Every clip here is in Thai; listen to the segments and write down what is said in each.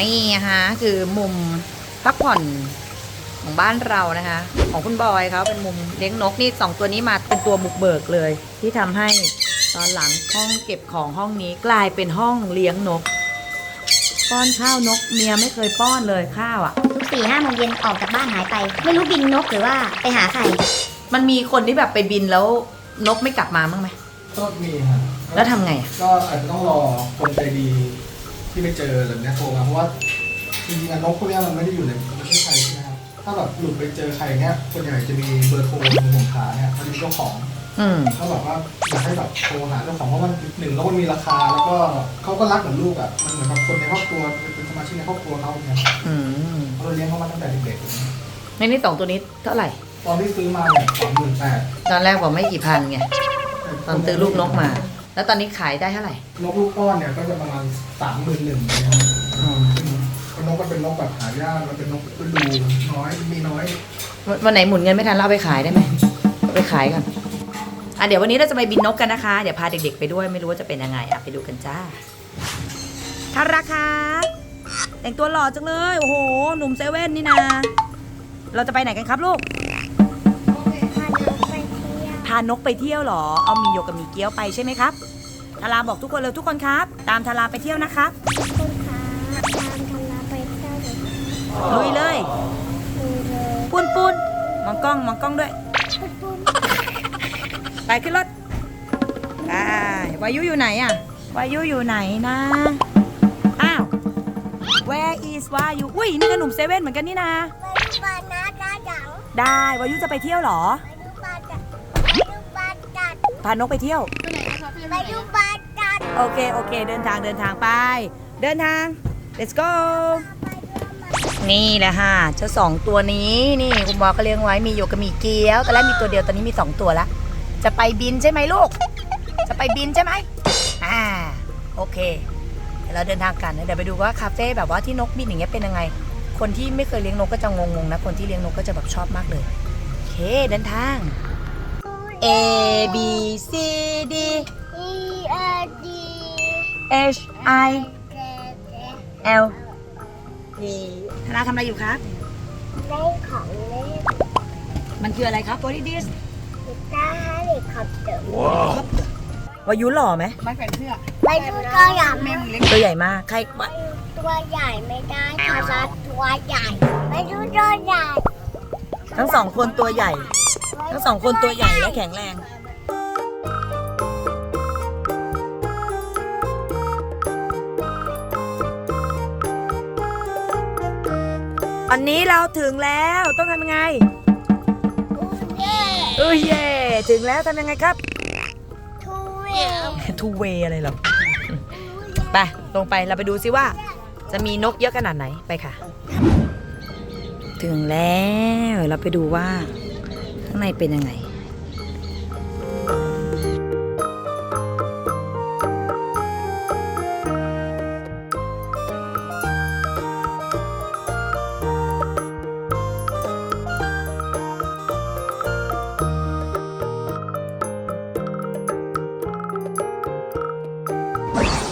นี่นะคะคือมุมพักผ่อนของบ้านเรานะคะ ของคุณบอยเขาเป็นมุมเลี้ยงนกนี่สองตัวนี้มาเป็นตัวบุกเบิกเลย ที่ทำให้ตอนหลังห้องเก็บของห้องนี้กลายเป็นห้องเลี้ยงนก ป้อนข้าวนกเมียไม่เคยป้อนเลยข้าวอะ่ะทุกสี่ห้าโมงเย็นออกจากบ้านหายไป ไม่รู้บินนกหรือว่าไปหาใคร มันมีคนที่แบบไปบินแล้วนกไม่กลับมาบ้างไหมก็มีฮะแล้วทำไงอะก็อาจจะต้องรอคนใจดี ที่ไปเจออะไรเนี้ยโทรมาเพราะว่าจริงๆอะนกพวกเนี้ยมันไม่ได้อยู่ในประเทศไทยใช่ไหมครับถ้าแบบหลุดไปเจอใครเนี้ยคนใหญ่จะมีเบอร์โทรในสงขลาเนี่ยมันมีเจ้าของอืม ก็แบบว่าอยากให้แบบโทรหาเจ้าของเพราะมันหนึ่งแล้วมันมีราคาแล้วก็เขาก็รักเหมือนลูกอะมันเหมือนกับคนในครอบครัวเป็นสมาชิกในครอบครัวเขาเนี่ยอืมเราเลี้ยงเขามาตั้งแต่เด็กในนี้สองตัวนี้เท่าไหร่ ๆตอนที่ซื้อมาเนี่ยสองหมื่นแปดตอนแรกบอกไม่กี่พันไง ตอนซื้อลูกนกมา แล้วตอนนี้ขายได้เท่าไหร่นกลูกป้อนเนี่ยก็จะประมาณสามหมื่นหนึ่งนะครับซึ่งนกก็เป็นนกแบบหายากมันเป็นนกฤดูน้อยมีน้อยวันวันไหนหมุนเงินไม่ทันเราเอาไปขายได้ไหมเอาไปขายก่อนอะเดี๋ยววันนี้เราจะไปบินนกกันนะคะ เดี๋ยวพาเด็กๆไปด้วยไม่รู้ว่าจะเป็นยังไงอะไปดูกันจ้าทาราคาแต่งตัวหล่อจังเลย โอ้โห หนุ่มเซเว่นนี่นาเราจะไปไหนกันครับลูก พานกไปเที่ยวเหรอ เอามีโยกกับมีเกี๊ยวไปใช่ไหมครับทาราบอกทุกคนเลยทุกคนครับ ตามทาราไปเที่ยวนะครับคุณคะตามทำลาไปเที่ยวเลยลุยเลยดูเลยปุ้นปุ้นมองกล้องมองกล้องด้วยปุ้นปุ้นไปขึ้นรถไปวายุอยู่ไหนอะวายุอยู่ไหนนะ อ้าว where is วายุอุ้ยนี่ก็หนุ่มเซเว่นเหมือนกันนี่นะไปดูบ้านนะจ้าจังได้วายุจะไปเที่ยวเหรอ พานกไปเที่ยว ไปดูบ้านจัดโอเค โอเค เดินทางเดินทางไป เดินทาง let's go นี่แหละค่ะเจ้าสองตัวนี้นี่คุณบอกก็เลี้ยงไว้มีโยกกับมีเกี๊ยวตอนแรกมีตัวเดียวตอนนี้มีสองตัวละจะไปบินใช่ไหมลูก จะไปบินใช่ไหมอ่าโอเคเดี๋ยวเราเดินทางกันนะเดี๋ยวไปดูว่าคาเฟ่แบบว่าที่นกบินอย่างเงี้ยเป็นยังไง คนที่ไม่เคยเลี้ยงนกก็จะงงๆนะคนที่เลี้ยงนกก็จะแบบชอบมากเลยโอเคเดินทาง A B C D E R D H I L D ธนาทำอะไรอยู่ครับเล่นของเล่นมันคืออะไรครับ What is this กีตาร์เฮลิคอปเตอร์วายุหล่อไหมไปดูตัวใหญ่ไหมตัวใหญ่มากใครวะตัวใหญ่ไม่ได้คาราตัวใหญ่ไปดูตัวใหญ่ ทั้งสองคนตัวใหญ่ ทั้งสองคนตัวใหญ่และแข็งแรง อันนี้เราถึงแล้วต้องทำยังไงเย่เอ้ยเย่ถึงแล้วทำยังไงครับ ทูเวลทูเวอะไรหรอไปลงไปเราไปดูซิว่า จะมีนกเยอะขนาดไหนไปค่ะ ถึงแล้วเราไปดูว่าข้างในเป็นยังไง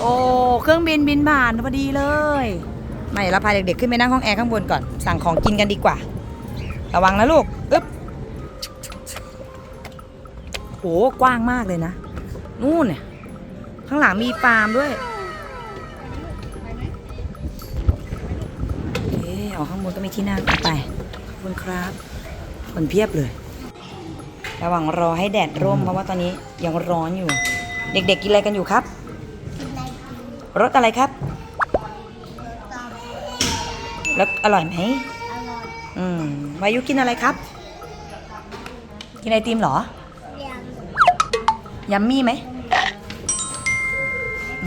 โอ้เครื่องบินบินผ่านพอดีเลยไม่เราพาเด็กๆขึ้นไปนั่งห้องแอร์ข้างบนก่อน สั่งของกินกันดีกว่า ระวังนะลูก อึ๊บ โหกว้างมากเลยนะ นู่นเนี่ยข้างหลังมีฟาร์มด้วยโอเคเอาข้างบนก็มีที่นั่งเอาไปขอบคุณครับ คนเพียบเลย ระหว่างรอให้แดดร่มเพราะว่าตอนนี้ยังร้อนอยู่ เด็กๆกินอะไรกันอยู่ครับ รสอะไรครับ แล้วอร่อยไหมอร่อยอืมวายุกินอะไรครับ กินไอติมเหรอเยี่ยม ยัมมี่ไหม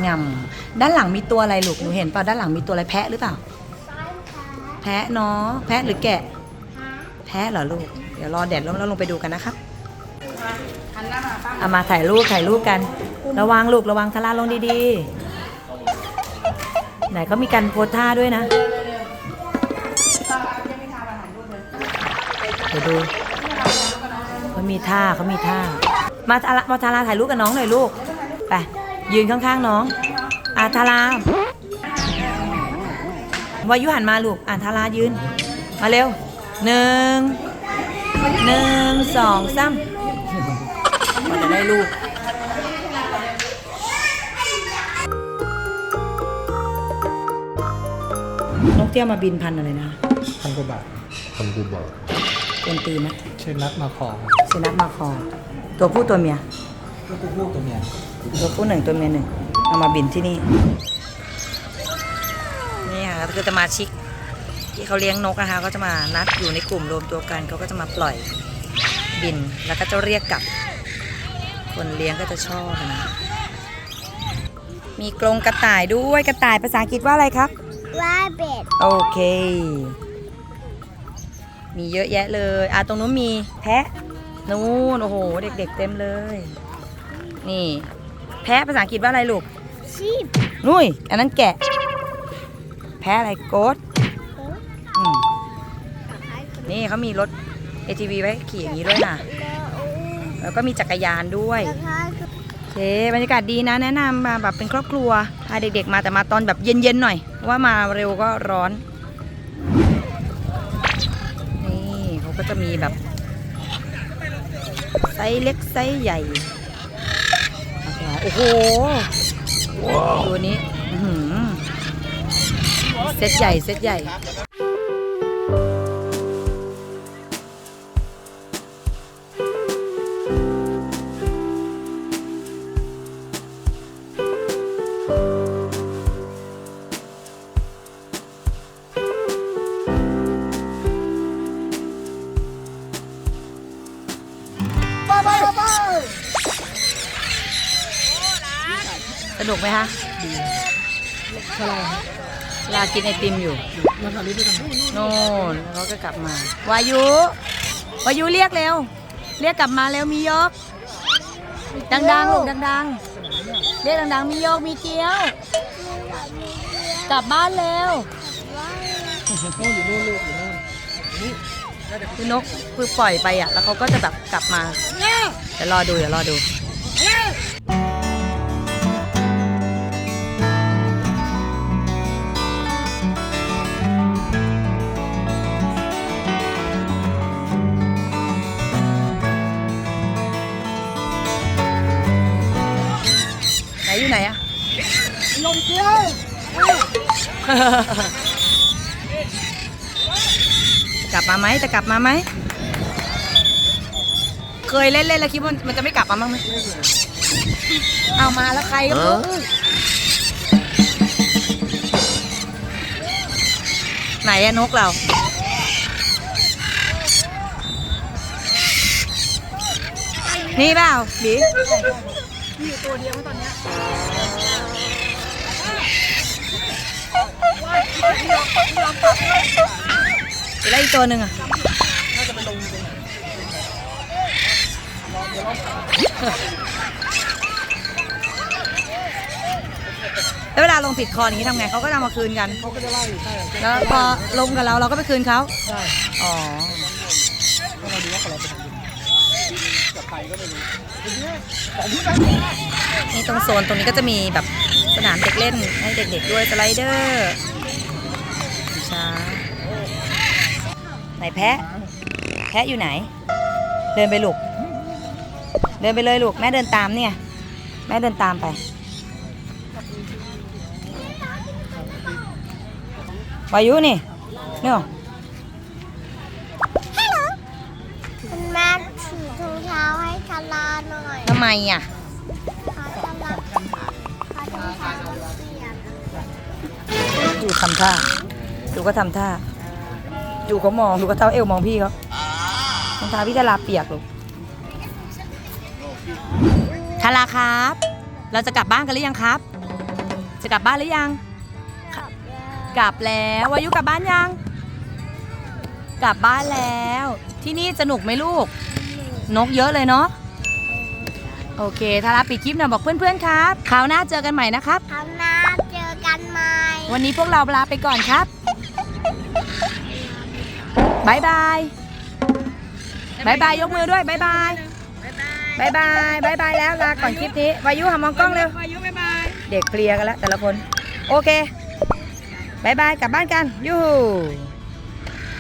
งำด้านหลังมีตัวอะไรลูกหนูเห็นเปล่าด้านหลังมีตัวอะไรแพะหรือเปล่าซ้ายขาแพะเนาะแพะหรือแกะขาแพะเหรอลูก เดี๋ยวรอแดดร่มแล้วลงไปดูกันนะครับเอามาถ่ายรูปถ่ายรูปกัน ระวังลูกระวังทะลาลงดีๆ ไหนเขามีการโพสท่าด้วยนะเดี๋ยวดูเขามีท่าเขามีท่า มาทารามาทาราถ่ายรูปกับน้องหน่อยลูก ไป ยืนข้างๆน้องอาทารา วายุหันมาลูก อ่านทารายืน มาเร็ว หนึ่ง หนึ่ง สองสามมันจะได้ลูกนกเตี้ยมาบินพันธุ์อะไรนะพันกว่าบาทพันกว่าบาท กวนตีนนะเชนนัทมาคองสุนัขมาคอตัวผู้ตัวเมีย ก็ตัวผู้ตัวเมียตัวผู้หนึ่งตัวเมียหนึ่งเอามาบินที่นี่ นี่ค่ะก็คือสมาชิก ที่เขาเลี้ยงนกนะคะ ก็จะมานัดอยู่ในกลุ่มรวมตัวกันเขาก็จะมาปล่อยบินแล้วก็จะเรียกกลับ คนเลี้ยงก็จะชอบนะ มีกรงกระต่ายด้วยกระต่ายภาษาอังกฤษว่าอะไรครับว่าเบ็ดโอเค มีเยอะแยะเลยอะตรงนู้นมีแพะนู่นโอ้โหเด็ก ๆ เต็มเลย นี่ แพะภาษาอังกฤษว่าอะไรลูกชีพนุ้ยอันนั้นแกะ แพะอะไรโกดอืมนี่เขามีรถ ATV ไว้ขี่อย่างนี้ด้วยนะแล้วก็มีจักรยานด้วยโอเคบรรยากาศดีนะแนะนำมาแบบเป็นครอบครัวพาเด็กๆ มาแต่มาตอนแบบเย็นๆหน่อยเพราะว่ามาเร็วก็ร้อน ก็จะมีแบบไซส์เล็กไซส์ใหญ่โอ้โหตัวนี้เซตใหญ่เซตใหญ่ สนุกไหมคะเวลากินไอติมอยู่มาทำนี้ด้วยกันโน่นแล้วเขาก็กลับมาวายุวายุเรียกเร็ว เรียกกลับมาเร็วมียก ดังๆลูกดังๆ เรียกดังๆมียกมีเกี๊ยว กลับบ้านเร็วโน่นอยู่โน่นลูกอยู่โน่นคือนกคือปล่อยไปอะ แล้วเขาก็จะแบบกลับมา เดี๋ยวรอดูเดี๋ยวรอดู มเกลียวกลับมาไหมจะกลับมาไหม เคยเล่นเล่นๆแล้วคิดว่ามันจะไม่กลับมาบ้างไหมเอามาแล้วใครก็รู้ไหนอะนกเรา นี่เปล่าบีมีตัวเดียวตอนนี้ แล้วอีกตัวหนึ่งอะแล้วเวลาลงติดคออย่างนี้ทำไงเขาก็จะเอามาคืนกันเขาก็จะไล่ใช่แล้วพอลงกับเราเราก็ไปคืนเขาใช่อ๋อก็เราดูว่าของเราเป็นยังไง กับใครก็ไม่รู้นี่ตรงโซนตรงนี้ก็จะมีแบบสนามเด็กเล่นให้เด็กๆด้วยสไลเดอร์ช้าไหนแพะ แพะอยู่ไหน เดินไปลูก เดินไปเลยลูก แม่เดินตามเนี่ย แม่เดินตามไปวายุนี่เนาะคุณแม่ถือถุงเท้า ไมอะขาชาลาขาถุงเท้าเปียกดูทำท่าดูก็ทำท่าดูเขามองดูก็เท้าเอวมองพี่เขารองเท้าพี่ทาราเปียกลูกทาราครับ เราจะกลับบ้านกันหรือยังครับ จะกลับบ้านหรือยัง กลับแล้ววายุกลับบ้านยัง กลับบ้านแล้ว ที่นี่สนุกไหมลูก นกเยอะเลยเนาะ โอเคทาราปิดคลิปหน่อยบอกเพื่อนๆครับคราวหน้าเจอกันใหม่นะครับ คราวหน้าเจอกันใหม่ วันนี้พวกเราลาไปก่อนครับบายบายบายบายยกมือด้วยบายบายบายบายบายบายแล้วลาก่อนคลิปนี้วายุหามองกล้องเร็ววายุบายบายเด็กเพลียกันแล้วแต่ละคน โอเคบายบายกลับบ้านกันยูฮู